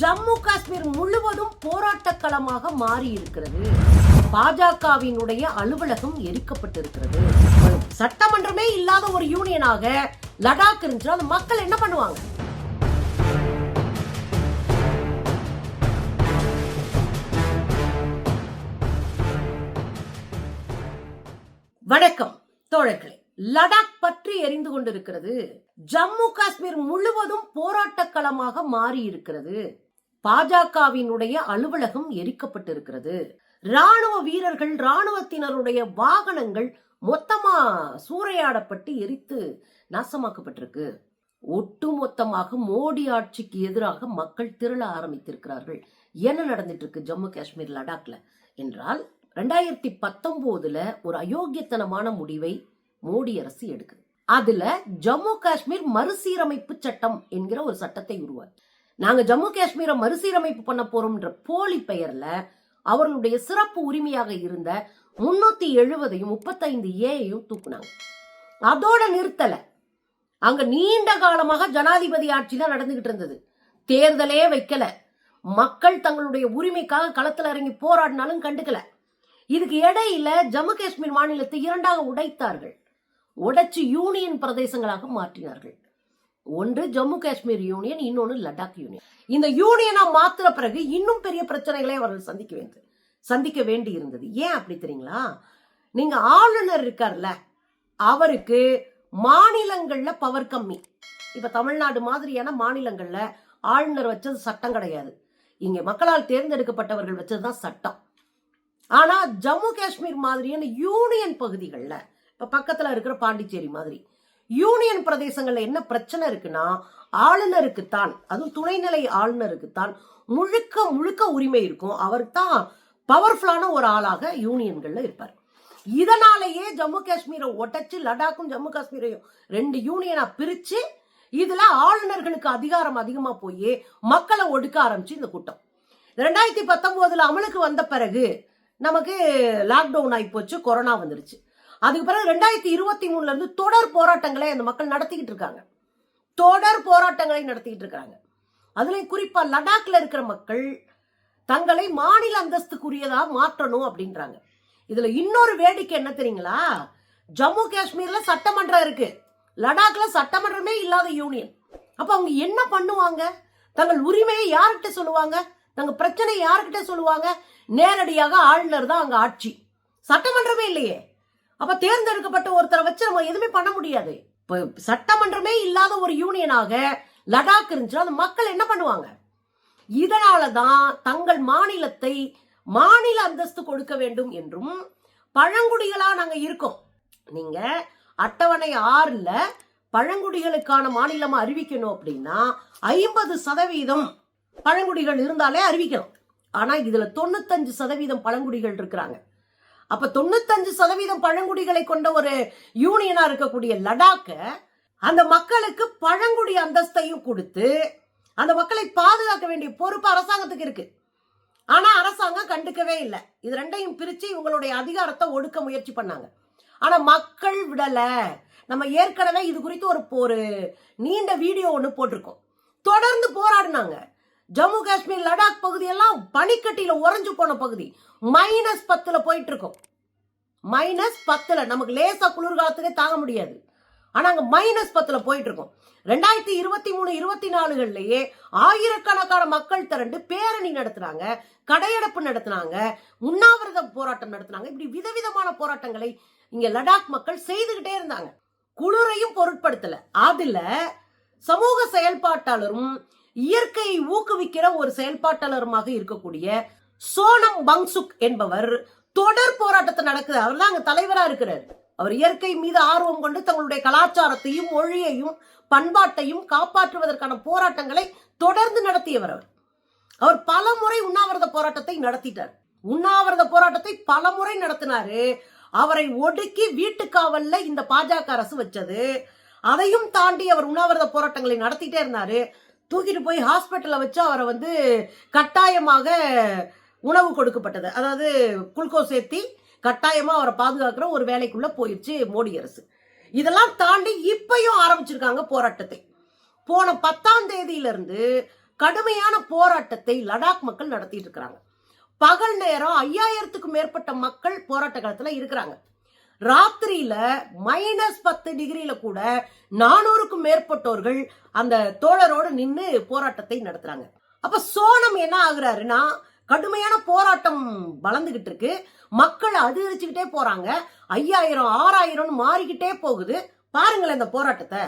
ஜம்மு காஷ்மீர் முழுவதும் போராட்டக்களமாக மாறி இருக்கிறது பாஜகவினுடைய அலுவலகம் எரிக்கப்பட்டிருக்கிறது. சட்டமன்றமே இல்லாத ஒரு யூனியனாக லடாக் இருந்துச்சுன்னா அந்த மக்கள் என்ன பண்ணுவாங்க? வணக்கம் தோழர்களே. லடாக் பற்றி எரிந்து கொண்டிருக்கிறது. ஜம்மு காஷ்மீர் முழுவதும் போராட்டக்களமாக மாறி இருக்கிறது பாஜகவினுடைய அலுவலகம் எரிக்கப்பட்டிருக்கிறது. ராணுவ வீரர்கள் ராணுவத்தினருடைய வாகனங்கள் மொத்தமா சூறையாடப்பட்டு எரித்து நாசமாக்கப்பட்டிருக்கு. ஒட்டுமொத்தமாக மோடி ஆட்சிக்கு எதிராக மக்கள் திரள ஆரம்பித்திருக்கிறார்கள். என்ன நடந்துட்டு இருக்கு ஜம்மு காஷ்மீர் லடாக்ல? என்றால் ரெண்டாயிரத்தி பத்தொன்பதுல ஒரு அயோக்கியத்தனமான முடிவை மோடி அரசு எடுக்குது. அதுல ஜம்மு காஷ்மீர் மறுசீரமைப்பு சட்டம் என்கிற ஒரு சட்டத்தை உருவாக்கி. நாங்க ஜம்மு காஷ்மீரை மறுசீரமைப்பு பண்ண போறோம்ன்ற போலி பெயர்ல அவர்களுடைய சிறப்பு உரிமையாக இருந்த முன்னூத்தி எழுபதையும் முப்பத்தைந்து ஏயையும் தூக்குனாங்க. அதோட நிறுத்தல. அங்க நீண்ட காலமாக ஜனாதிபதி ஆட்சி தான் நடந்துகிட்டு இருந்தது. தேர்தலே வைக்கல. மக்கள் தங்களுடைய உரிமைக்காக களத்தில் இறங்கி போராடினாலும் கண்டுக்கல. இதுக்கு இடையில ஜம்மு காஷ்மீர் மாநிலத்தை இரண்டாக உடைத்தார்கள். உடைச்சு யூனியன் பிரதேசங்களாக மாற்றினார்கள். ஒன்று ஜம்மு காஷ்மீர் யூனியன் இன்னொன்று லடாக் யூனியன். இந்த யூனியனை மாத்திர பிறகு இன்னும் பெரிய பிரச்சனைகளை அவர்கள் சந்திக்க வேண்டும் சந்திக்க வேண்டி இருந்தது ஏன் அப்படி தெரியுங்களா? நீங்க ஆளுநர் இருக்கார்ல அவருக்கு மாநிலங்கள்ல பவர் கம்மி. இப்ப தமிழ்நாடு மாதிரியான மாநிலங்கள்ல ஆளுநர் வச்சது சட்டம் கிடையாது. இங்க மக்களால் தேர்ந்தெடுக்கப்பட்டவர்கள் வச்சதுதான் சட்டம். ஆனா ஜம்மு காஷ்மீர் மாதிரியான யூனியன் பகுதிகளில் இப்ப பக்கத்துல இருக்கிற பாண்டிச்சேரி மாதிரி யூனியன் பிரதேசங்கள்ல என்ன பிரச்சனை இருக்குன்னா ஆளுநருக்கு தான் அதுவும் துணைநிலை ஆளுநருக்கு தான் முழுக்க முழுக்க உரிமை இருக்கும். அவர் தான் பவர்ஃபுல்லான ஒரு ஆளாக யூனியன்கள்ல இருப்பார். இதனாலேயே ஜம்மு காஷ்மீரை ஒட்டச்சு லடாக்கும் ஜம்மு காஷ்மீரையும் ரெண்டு யூனியனா பிரிச்சு இதுல ஆளுநர்களுக்கு அதிகாரம் அதிகமா போய் மக்களை ஒடுக்க ஆரம்பிச்சு இந்த கூட்டம். ரெண்டாயிரத்தி பத்தொன்பதுல அமலுக்கு வந்த பிறகு நமக்கு லாக்டவுன் ஆகி போச்சு கொரோனா வந்துருச்சு. அதுக்கு பிறகு ரெண்டாயிரத்தி இருபத்தி மூணுல இருந்து தொடர் போராட்டங்களை அந்த மக்கள் நடத்திக்கிட்டு இருக்காங்க. தொடர் போராட்டங்களை நடத்திக்கிட்டு இருக்காங்க. அதுலேயும் குறிப்பா லடாக்ல இருக்கிற மக்கள் தங்களை மாநில அந்தஸ்துக்குரியதா மாற்றணும் அப்படின்றாங்க. இதுல இன்னொரு வேடிக்கை என்ன தெரியுங்களா? ஜம்மு காஷ்மீர்ல சட்டமன்றம் இருக்கு. லடாக்ல சட்டமன்றமே இல்லாத யூனியன். அப்ப அவங்க என்ன பண்ணுவாங்க? தங்கள் உரிமையை யார்கிட்ட சொல்லுவாங்க? தங்க பிரச்சனை யார்கிட்ட சொல்லுவாங்க? நேரடியாக ஆளுநர் தான் அங்க ஆட்சி. சட்டமன்றமே இல்லையே. அப்ப தேர்ந்தெடுக்கப்பட்ட ஒருத்தரை வச்சு நம்ம எதுவுமே பண்ண முடியாது. இப்போ சட்டமன்றமே இல்லாத ஒரு யூனியனாக லடாக் இருந்துச்சுன்னா அந்த மக்கள் என்ன பண்ணுவாங்க? இதனாலதான் தங்கள் மாநிலத்தை மாநில அந்தஸ்து கொடுக்க வேண்டும் என்றும் பழங்குடிகளா நாங்க இருக்கோம். நீங்க அட்டவணை ஆறுல பழங்குடிகளுக்கான மாநிலமா அறிவிக்கணும் அப்படின்னா ஐம்பது சதவீதம் பழங்குடிகள் இருந்தாலே அறிவிக்கணும். ஆனா இதுல தொண்ணூத்தஞ்சு சதவீதம் பழங்குடிகள் இருக்கிறாங்க. அப்ப தொண்ணூத்தஞ்சு சதவீதம் பழங்குடிகளை கொண்ட ஒரு யூனியனா இருக்கக்கூடிய லடாக்க அந்த மக்களுக்கு பழங்குடி அந்தஸ்தையும் கொடுத்து அந்த மக்களை பாதுகாக்க வேண்டிய பொறுப்பு அரசாங்கத்துக்கு இருக்கு. ஆனா அரசாங்கம் கண்டுக்கவே இல்லை. இது ரெண்டையும் பிரிச்சு இவங்களுடைய அதிகாரத்தை ஒடுக்க முயற்சி பண்ணாங்க. ஆனா மக்கள் விடல. நம்ம ஏற்கனவே இது குறித்து ஒரு ஒரு நீண்ட வீடியோ ஒன்று போட்டிருக்கோம். தொடர்ந்து போராடினாங்க. ஜம்மு காஷ்மீர் லடாக் பகுதியெல்லாம் பனிக்கட்டியில உறைஞ்சு போன பகுதி. மைனஸ் பத்தில் போயிட்டு இருக்கோம் மைனஸ் பத்தில் நமக்கு லேசா குளிர்காலத்துக்கே தாங்க முடியாது. ஆனால் அங்கே மைனஸ் பத்தில் போயிட்டு இருக்கோம் ரெண்டாயிரத்தி இருபத்தி மூணு இருபத்தி நாலுகள்லயே ஆயிரக்கணக்கான மக்கள் திரண்டு பேரணி நடத்துனாங்க கடையடைப்பு நடத்துனாங்க உண்ணாவிரத போராட்டம் நடத்துனாங்க. இப்படி விதவிதமான போராட்டங்களை இங்க லடாக் மக்கள் செய்துகிட்டே இருந்தாங்க. குளிரையும் பொருட்படுத்தல. அதுல சமூக செயல்பாட்டாளரும் இயற்கையை ஊக்குவிக்கிற ஒரு செயல்பாட்டாளருமாக இருக்கக்கூடிய சோனம் பங்சுக் என்பவர் தொடர் போராட்டத்தை நடக்குது. அவர் தான் அங்க தலைவரா இருக்கிறார். அவர் இயற்கை மீது ஆர்வம் கொண்டு தங்களுடைய கலாச்சாரத்தையும் மொழியையும் பண்பாட்டையும் காப்பாற்றுவதற்கான போராட்டங்களை தொடர்ந்து நடத்தியவர் அவர். அவர் பல முறை உண்ணாவிரத போராட்டத்தை நடத்திட்டார். உண்ணாவிரத போராட்டத்தை பல முறை நடத்தினாரு. அவரை ஒடுக்கி வீட்டுக்காவல்ல இந்த பாஜக அரசு வச்சது. அதையும் தாண்டி அவர் உண்ணாவிரத போராட்டங்களை நடத்திட்டே இருந்தாரு. தூக்கிட்டு போய் ஹாஸ்பிட்டல்ல வச்சு அவரை வந்து கட்டாயமாக உணவு கொடுக்கப்பட்டது. அதாவது குளுக்கோஸ் சேர்த்தி கட்டாயமா அவரை பாதுகாக்கிற ஒரு வேலைக்குள்ள போயிடுச்சு மோடி அரசு. இதெல்லாம் தாண்டி இப்பயும் ஆரம்பிச்சிருக்காங்க போராட்டத்தை. போன பத்தாம் தேதியிலிருந்து கடுமையான போராட்டத்தை லடாக் மக்கள் நடத்திட்டு இருக்கிறாங்க. பகல் நேரம் ஐயாயிரத்துக்கும் மேற்பட்ட மக்கள் போராட்ட காலத்துல இருக்கிறாங்க. ராத்திரியில மைனஸ் பத்து டிகிரியில கூட நானூறுக்கும் மேற்பட்டோர்கள் அந்த தோழரோடு நின்று போராட்டத்தை நடத்துறாங்க. அப்ப சோனம் என்ன ஆகுறாருன்னா கடுமையான போராட்டம் வளர்ந்துகிட்டு இருக்கு. மக்கள் அதிகரிச்சுக்கிட்டே போறாங்க. ஐயாயிரம் ஆறாயிரம் மாறிக்கிட்டே போகுது. பாருங்களேன் இந்த போராட்டத்தை.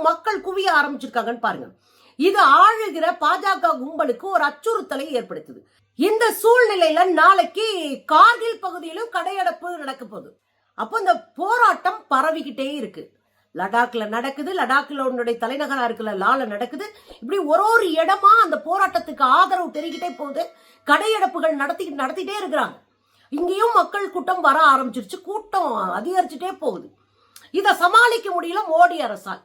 மக்கள் குவிய ஆரம்பிச்சிருக்காங்கன்னு பாருங்க. இது ஆழுகிற பாஜக கும்பலுக்கு ஒரு அச்சுறுத்தலை ஏற்படுத்துது. இந்த சூழ்நிலையில நாளைக்கு கார்கில் பகுதியிலும் கடையடைப்பு நடக்க போகுது. அப்போ இந்த போராட்டம் பரவிக்கிட்டே இருக்கு. லடாக்ல நடக்குது லடாக்ல உன்னுடைய தலைநகரா இருக்கிற லால நடக்குது. இப்படி ஒரு ஒரு இடமா அந்த போராட்டத்துக்கு ஆதரவு பெருகிட்டே போகுது. கடையடைப்புகள் நடத்தி நடத்திட்டே இருக்கிறாங்க. இங்கேயும் மக்கள் கூட்டம் வர ஆரம்பிச்சிருச்சு. கூட்டம் அதிகரிச்சுட்டே போகுது. இதை சமாளிக்க முடியல மோடி அரசால்.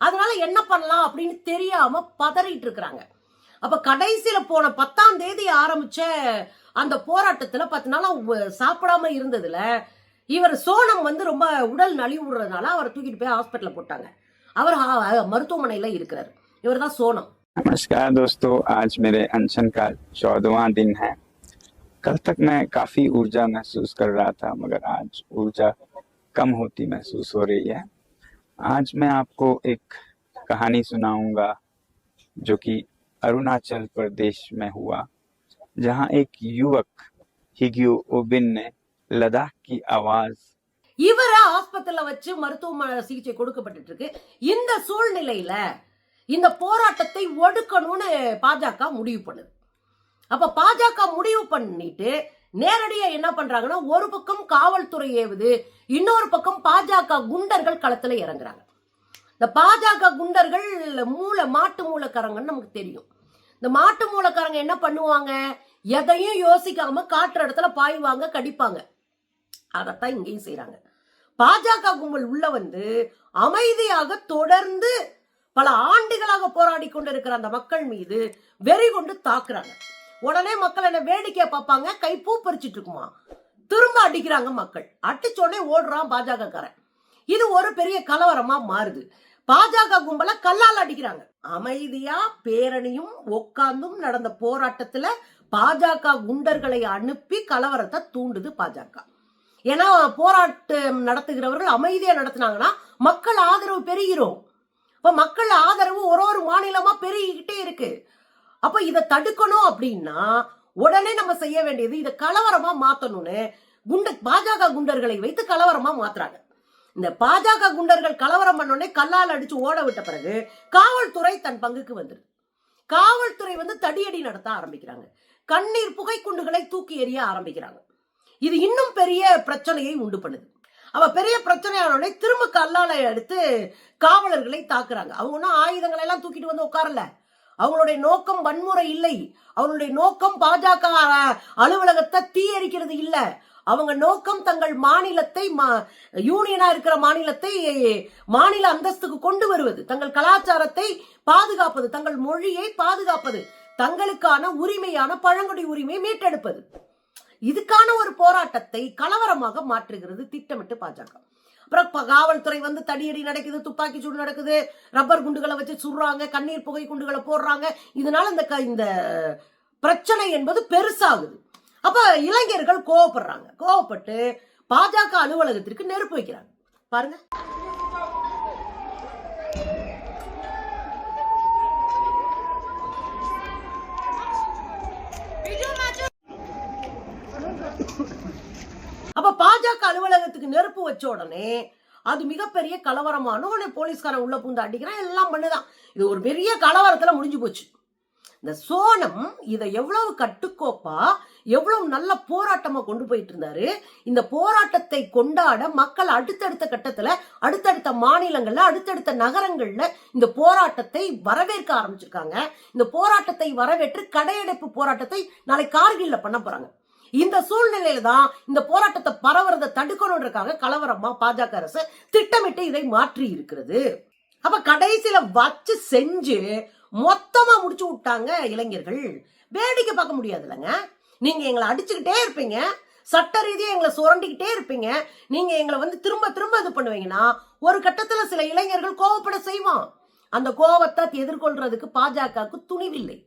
அதனால என்ன பண்ணலாம் அப்படின்னு தெரியாம பதறிட்டு இருக்கிறாங்க அப்ப கடைசியில போன பத்தாம் தேதி ஆரம்பிச்ச அந்த போராட்டத்துல பத்து நாளா உ- சாப்பிடாம இருந்ததுல இவர் சோனம் வந்து ரொம்ப உடல் நலிவுறதுனால அவரை தூக்கிட்டு போய் ஹாஸ்பிட்டல்ல போட்டாங்க அவர் ஹா- மருத்துவமனையில இருக்கிறார் இவர் தான் சோனம் नमस्कार दोस्तों आज मेरे अनशन का चौदवा दिन है कल तक मैं काफी ऊर्जा महसूस कर रहा था मगर आज ऊर्जा कम होती महसूस हो रही है आज मैं आपको एक कहानी सुनाऊंगा जो कि अरुणाचल प्रदेश में हुआ जहां एक युवक हिग्यू ओबिन ने लद्दाख की आवाज இவர ஆஸ்பத்திரியில வச்சு மருத்துவ சிகிச்சை கொடுக்கப்பட்டு இருக்கு இந்த சூழ்நிலையில இந்த போராட்டத்தை ஒடுக்கணும்னு பாஜக முடிவு பண்ணுது அப்ப பாஜக முடிவு பண்ணிட்டு நேரடியா என்ன பண்றாங்கன்னா ஒரு பக்கம் காவல்துறை ஏவுது இன்னொரு பக்கம் பாஜக குண்டர்கள் களத்துல இறங்குறாங்க. இந்த பாஜக குண்டர்கள் மூளை மாட்டு மூலக்காரங்கன்னு நமக்கு தெரியும். இந்த மாட்டு மூலக்காரங்க என்ன பண்ணுவாங்க? எதையும் யோசிக்காம காட்டுற இடத்துல பாய்வாங்க கடிப்பாங்க. அதைத்தான் இங்கேயும் செய்யறாங்க பாஜக கும்பல் உள்ள வந்து அமைதியாக தொடர்ந்து பல ஆண்டுகளாக போராடி கொண்டிருக்கிற அந்த மக்கள் மீது வெறி கொண்டு தாக்குறாங்க. உடனே மக்கள் என்ன வேடிக்கையை பார்ப்பாங்க? கை பூ பறிச்சிட்டு இருக்குமா? திரும்ப அடிக்கிறாங்க மக்கள். அடிச்ச உடனே ஓடுறான் பாஜக காரன். இது ஒரு பெரிய கலவரமா மாறுது. பாஜக கும்பல கல்லால் அடிக்கிறாங்க. அமைதியா பேரணியும் உட்காந்தும் நடந்த போராட்டத்துல பாஜக குண்டர்களை அனுப்பி கலவரத்தை தூண்டுது பாஜக. ஏன்னா போராட்டம் நடத்துகிறவர்கள் அமைதியா நடத்தினாங்கன்னா மக்கள் ஆதரவு பெருகிறோம் இப்ப மக்கள் ஆதரவு ஒரு ஒரு மாநிலமா பெருகிக்கிட்டே இருக்கு. அப்ப இதை தடுக்கணும் அப்படின்னா உடனே நம்ம செய்ய வேண்டியது இதை கலவரமா மாத்தணும்னு குண்ட பாஜக குண்டர்களை வைத்து கலவரமா மாத்துறாங்க. இந்த பாஜக குண்டர்கள் கலவரம் பண்ணோடனே கல்லால் அடிச்சு ஓட விட்ட பிறகு காவல்துறை தன் பங்குக்கு வந்துருது. காவல்துறை வந்து தடியடி நடத்த ஆரம்பிக்கிறாங்க. கண்ணீர் புகைக்குண்டுகளை தூக்கி எறிய ஆரம்பிக்கிறாங்க. இது இன்னும் பெரிய பிரச்சனையை உண்டு பண்ணுது. அவ பெரிய பிரச்சனையானோடனே திரும்ப கல்லால எடுத்து காவலர்களை தாக்குறாங்க. அவங்க ஒன்றும் ஆயுதங்களை எல்லாம் தூக்கிட்டு வந்து உட்காரல. அவங்களுடைய நோக்கம் வன்முறை இல்லை. அவங்களுடைய நோக்கம் பாஜக அலுவலகத்தை தீயரிக்கிறது இல்ல. அவங்க நோக்கம் தங்கள் மாநிலத்தை மா- யூனியனா இருக்கிற மாநிலத்தை மாநில அந்தஸ்துக்கு கொண்டு வருவது. தங்கள் கலாச்சாரத்தை பாதுகாப்பது தங்கள் மொழியை பாதுகாப்பது தங்களுக்கான உரிமையான பழங்குடி உரிமையை மீட்டெடுப்பது. இதுக்கான ஒரு போராட்டத்தை கலவரமாக மாற்றுகிறது திட்டமிட்டு பாஜக. அப்புறம் காவல்துறை வந்து தடியடி நடக்குது துப்பாக்கி சூடு நடக்குது ரப்பர் குண்டுகளை வச்சு சுடுறாங்க கண்ணீர் புகை குண்டுகளை போடுறாங்க. இதனால இந்த க- இந்த பிரச்சனை என்பது பெருசாகுது. அப்ப இளைஞர்கள் கோவப்படுறாங்க. கோவப்பட்டு பாஜக அலுவலகத்திற்கு நெருப்பு வைக்கிறாங்க. பாருங்க. அப்ப பாஜக அலுவலகத்துக்கு நெருப்பு வச்ச உடனே அது மிகப்பெரிய கலவரமான உடனே போலீஸ்காரன் உள்ள பூந்து அடிக்கிறான். எல்லாம் பண்ணுதான். இது ஒரு பெரிய கலவரத்துல முடிஞ்சு போச்சு. இந்த சோனம் இதை எவ்வளவு கட்டுக்கோப்பா எவ்வளவு நல்ல போராட்டமா கொண்டு போயிட்டு இருந்தாரு. இந்த போராட்டத்தை கொண்டாட மக்கள் அடுத்தடுத்த கட்டத்துல அடுத்தடுத்த மாநிலங்கள்ல அடுத்தடுத்த நகரங்கள்ல இந்த போராட்டத்தை வரவேற்க ஆரம்பிச்சிருக்காங்க. இந்த போராட்டத்தை வரவேற்று கடையடைப்பு போராட்டத்தை நாளை கார்கில்ல பண்ண போறாங்க. இந்த சூழ்நிலையில தான் இந்த போராட்டத்தை பரவுறதை தடுக்கணுன்றதுக்காக கலவரமா பாஜக அரசு திட்டமிட்டு இதை மாற்றி இருக்கிறது. அப்ப கடைசியில வச்சு செஞ்சு மொத்தமா முடிச்சு விட்டாங்க இளைஞர்கள். வேடிக்கை பார்க்க முடியாது இல்லைங்க நீங்க எங்களை அடிச்சுக்கிட்டே இருப்பீங்க. சட்ட ரீதியா எங்களை சுரண்டிக்கிட்டே இருப்பீங்க. நீங்க எங்களை வந்து திரும்ப திரும்ப இது பண்ணுவீங்கன்னா ஒரு கட்டத்துல சில இளைஞர்கள் கோவப்பட செய்வான். அந்த கோவத்தை எதிர்கொள்றதுக்கு பாஜகவுக்கு துணிவில்லை.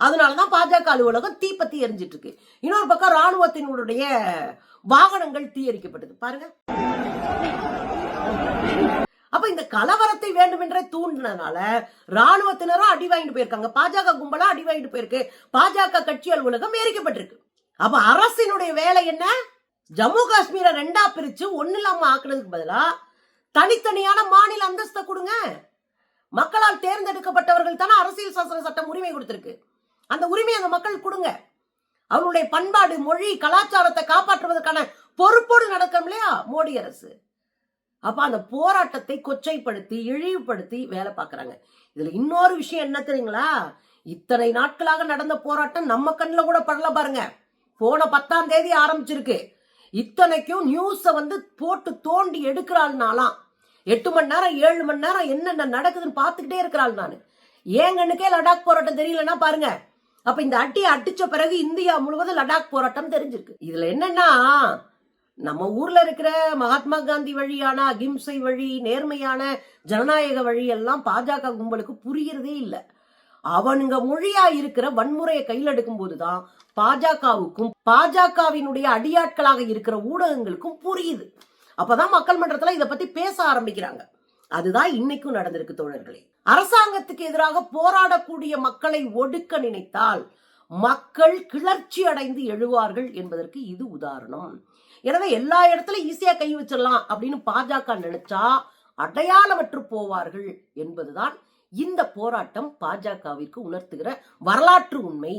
அதனாலதான் பாஜக அலுவலகம் தீப்பத்தி எரிஞ்சிட்டு இருக்கு இன்னொரு பக்கம் ராணுவத்தினுடைய வாகனங்கள் தீயரிக்கப்பட்டது. பாருங்க. அப்ப இந்த கலவரத்தை வேண்டுமென்றே தூண்டினதுனால ராணுவத்தினரும் அடி வாங்கிட்டு போயிருக்காங்க. பாஜக கும்பலா அடி வாங்கிட்டு போயிருக்கு. பாஜக கட்சி அலுவலகம் எரிக்கப்பட்டிருக்கு. அப்ப அரசினுடைய வேலை என்ன? ஜம்மு காஷ்மீரை ரெண்டா பிரிச்சு ஒன்னு இல்லாம ஆக்குனதுக்கு பதிலா தனித்தனியான மாநில அந்தஸ்தை கொடுங்க. மக்களால் தேர்ந்தெடுக்கப்பட்டவர்கள் தானே அரசியல் சாசன சட்டம் உரிமை கொடுத்திருக்கு. அந்த உரிமையை அந்த மக்கள் கொடுங்க. அவருடைய பண்பாடு மொழி கலாச்சாரத்தை காப்பாற்றுவதற்கான பொறுப்போடு நடக்கணும் இல்லையா? மோடி அரசு. அப்ப அந்த போராட்டத்தை கொச்சைப்படுத்தி இழிவுபடுத்தி வேலை பார்க்கறாங்க. இதுல இன்னொரு விஷயம் என்ன தெரியுங்களா? இத்தனை நாட்களாக நடந்த போராட்டம் நம்ம கண்ணில் கூட படல பாருங்க. போன பத்தாம் தேதி ஆரம்பிச்சிருக்கு. இத்தனைக்கும் நியூஸை வந்து போட்டு தோண்டி எடுக்கிறாள்னாலாம். எட்டு மணி நேரம் ஏழு மணி நேரம் என்னென்ன நடக்குதுன்னு பார்த்துக்கிட்டே இருக்கிறாள் நான். ஏன் கண்ணுக்கே லடாக் போராட்டம் தெரியலன்னா பாருங்க. அப்ப இந்த அட்டியை அடிச்ச பிறகு இந்தியா முழுவதும் லடாக் போராட்டம் தெரிஞ்சிருக்கு. இதுல என்னன்னா நம்ம ஊர்ல இருக்கிற மகாத்மா காந்தி வழியான அகிம்சை வழி நேர்மையான ஜனநாயக வழி எல்லாம் பாஜக கும்பலுக்கு புரியறதே இல்லை. அவனுங்க மொழியா இருக்கிற வன்முறையை கையில் எடுக்கும் போதுதான் பாஜகவுக்கும் பாஜகவினுடைய அடியாட்களாக இருக்கிற ஊடகங்களுக்கும் புரியுது. அப்பதான் மக்கள் மன்றத்துல இதை பத்தி பேச ஆரம்பிக்கிறாங்க. அதுதான் இன்னைக்கும் நடந்திருக்கு தோழர்களே. அரசாங்கத்துக்கு எதிராக போராடக்கூடிய மக்களை ஒடுக்க நினைத்தால் மக்கள் கிளர்ச்சி அடைந்து எழுவார்கள் என்பதற்கு இது உதாரணம். எனவே எல்லா இடத்துலையும் ஈஸியா கை வச்சிடலாம் அப்படின்னு பாஜக நினைச்சா அடையாளமற்று போவார்கள் என்பதுதான் இந்த போராட்டம் பாஜகவிற்கு உணர்த்துகிற வரலாற்று உண்மை.